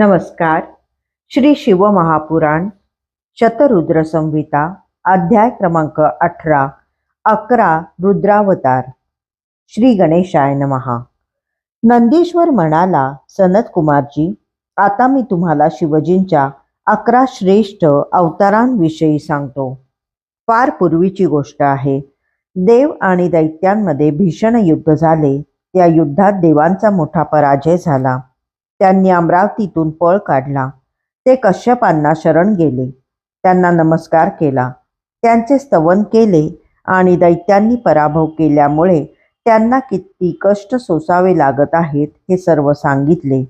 नमस्कार. श्री शिवमहापुराण शतरुद्र संहिता अध्याय क्रमांक अठरा अकरा रुद्रावतार. श्री गणेशाय नमहा नंदीश्वर म्हणाला सनत कुमारजी आता मी तुम्हाला शिवजींच्या अकरा श्रेष्ठ अवतारांविषयी सांगतो. फार पूर्वीची गोष्ट आहे. देव आणि दैत्यांमध्ये भीषण युद्ध झाले. त्या युद्धात देवांचा मोठा पराजय झाला. त्यांनी अमरावतीतून पळ काढला. ते कश्यपांना शरण गेले. त्यांना नमस्कार केला. त्यांचे स्तवन केले आणि दैत्यांनी पराभव केल्यामुळे त्यांना किती कष्ट सोसावे लागत आहेत हे सर्व सांगितले.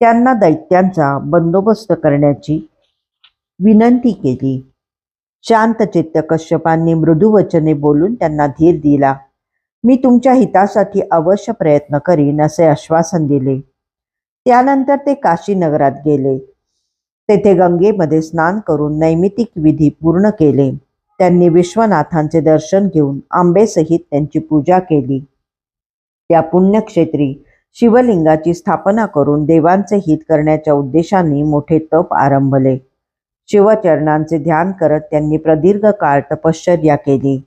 त्यांना दैत्यांचा बंदोबस्त करण्याची विनंती केली. शांतचित्त कश्यपांनी मृदू वचने बोलून त्यांना धीर दिला. मी तुमच्या हितासाठी अवश्य प्रयत्न करीन असे आश्वासन दिले. त्यानंतर ते काशी नगरात गेले. तेथे गंगेमध्ये स्नान करून नैमितिक विधी पूर्ण केले. त्यांनी विश्वनाथांचे दर्शन घेऊन आंबेसहित त्यांची पूजा केली. त्या पुण्यक्षेत्री शिवलिंगाची स्थापना करून देवांचे हित करण्याच्या उद्देशाने मोठे तप आरंभले. शिवचरणांचे ध्यान करत त्यांनी प्रदीर्घ काळ तपश्चर्या केली.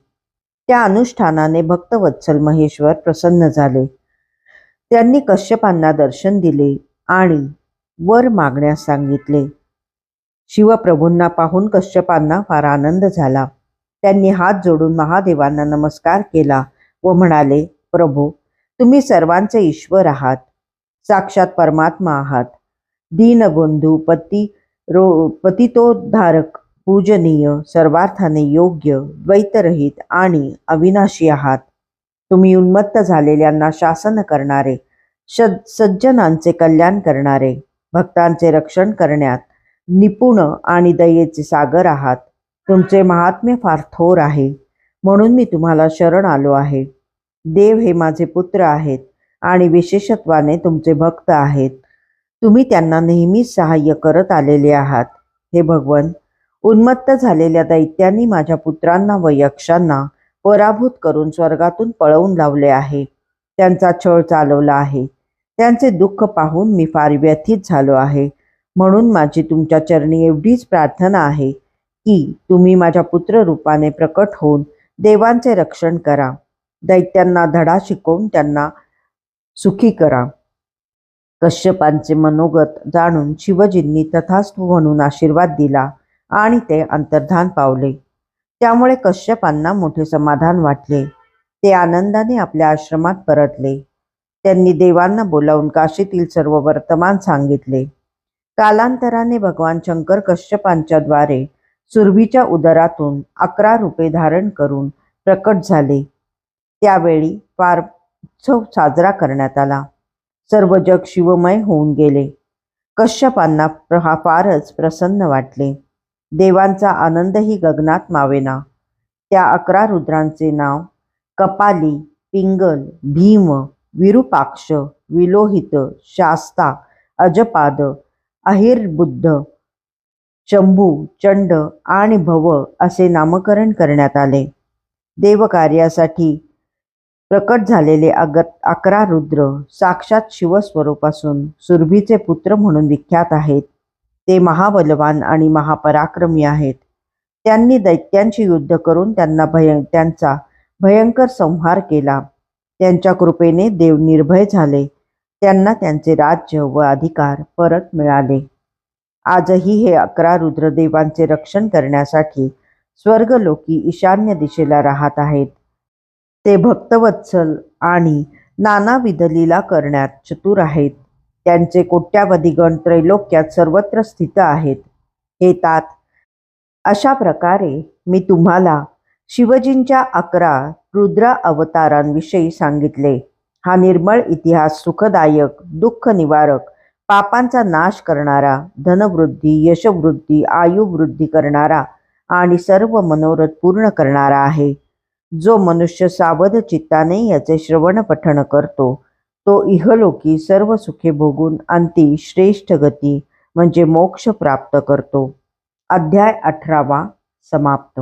त्या अनुष्ठानाने भक्तवत्सल महेश्वर प्रसन्न झाले. त्यांनी कश्यपांना दर्शन दिले आणि वर मागण्यास सांगितले. शिवप्रभूंना पाहून कश्यपांना फार आनंद झाला. त्यांनी हात जोडून महादेवांना नमस्कार केला व म्हणाले प्रभू तुम्ही सर्वांचे ईश्वर आहात साक्षात परमात्मा आहात. दीनबंधू पती रो पतितोद्धारक पूजनीय सर्वार्थाने योग्य द्वैतरहित आणि अविनाशी आहात. तुम्ही उन्मत्त झालेल्यांना शासन करणारे सज्जनांचे कल्याण करणारे भक्तांचे रक्षण करण्यात निपुण आणि दयेचे सागर आहात. तुमचे महात्म्य फार थोर आहे म्हणून मी तुम्हाला शरण आलो आहे. देव हे माझे पुत्र आहेत आणि विशेषत्वाने तुमचे भक्त आहेत. तुम्ही त्यांना नेहमीच सहाय्य करत आलेले आहात. हे भगवन उन्मत्त झालेल्या दैत्यांनी माझ्या पुत्रांना व यक्षांना पराभूत करून स्वर्गातून पळवून लावले आहे. त्यांचा छळ चालवला आहे. त्यांचे दुःख पाहून मी फार व्यथित झालो आहे. म्हणून माझी तुमच्या चरणी एवढीच प्रार्थना आहे की तुम्ही माझ्या पुत्र रूपाने प्रकट होऊन देवांचे रक्षण करा. दैत्यांना धडा शिकवून त्यांना सुखी करा. कश्यपांचे मनोगत जाणून शिवजींनी तथास्तू म्हणून आशीर्वाद दिला आणि ते अंतर्धान पावले. त्यामुळे कश्यपांना मोठे समाधान वाटले. ते आनंदाने आपल्या आश्रमात परतले. त्यांनी देवांना बोलावून काशीतील सर्व वर्तमान सांगितले. कालांतराने भगवान शंकर कश्यपांच्या द्वारे सुरभीच्या उदरातून अकरा रूपे धारण करून प्रकट झाले. त्यावेळी फार उत्सव साजरा करण्यात आला. सर्व जग शिवमय होऊन गेले. कश्यपांना प्र- हा फारच प्रसन्न वाटले. देवांचा आनंदही गगनात मावेना. त्या अकरा रुद्रांचे नाव कपाली पिंगल भीम विरूपाक्ष विलोहित शास्ता अजपाद अहिर्बुद्ध शंभू चंड आणि भव असे नामकरण करण्यात आले. देवकार्यासाठी प्रकट झालेले अग अकरा रुद्र साक्षात शिवस्वरूप असून सुरभीचे पुत्र म्हणून विख्यात आहेत. ते महाबलवान आणि महापराक्रमी आहेत. त्यांनी दैत्यांशी युद्ध करून त्यांना भय त्यांचा भयंकर संहार केला. त्यांच्या कृपेने देव निर्भय झाले. त्यांना त्यांचे राज्य व अधिकार परत मिळाले. आजही हे अकरा रुद्रदेवांचे रक्षण करण्यासाठी स्वर्गलोकी ईशान्य दिशेला राहत आहेत. ते भक्तवत्सल आणि नानाविध लीला करण्यात चतुर आहेत. त्यांचे कोट्यावधी गण त्रैलोक्यात सर्वत्र स्थित आहेत. हे तात अशा प्रकारे मी तुम्हाला शिवजींच्या अकरा रुद्र अवतारांविषयी सांगितले. हा निर्मळ इतिहास सुखदायक दुःख निवारक पापांचा नाश करणारा धनवृद्धी यशवृद्धी आयुवृद्धी करणारा आणि सर्व मनोरथ पूर्ण करणारा आहे. जो मनुष्य सावध चित्ताने याचे श्रवण पठण करतो तो इहलोकी सर्व सुखे भोगून अंती श्रेष्ठ गती म्हणजे मोक्ष प्राप्त करतो. अध्याय अठरावा समाप्त.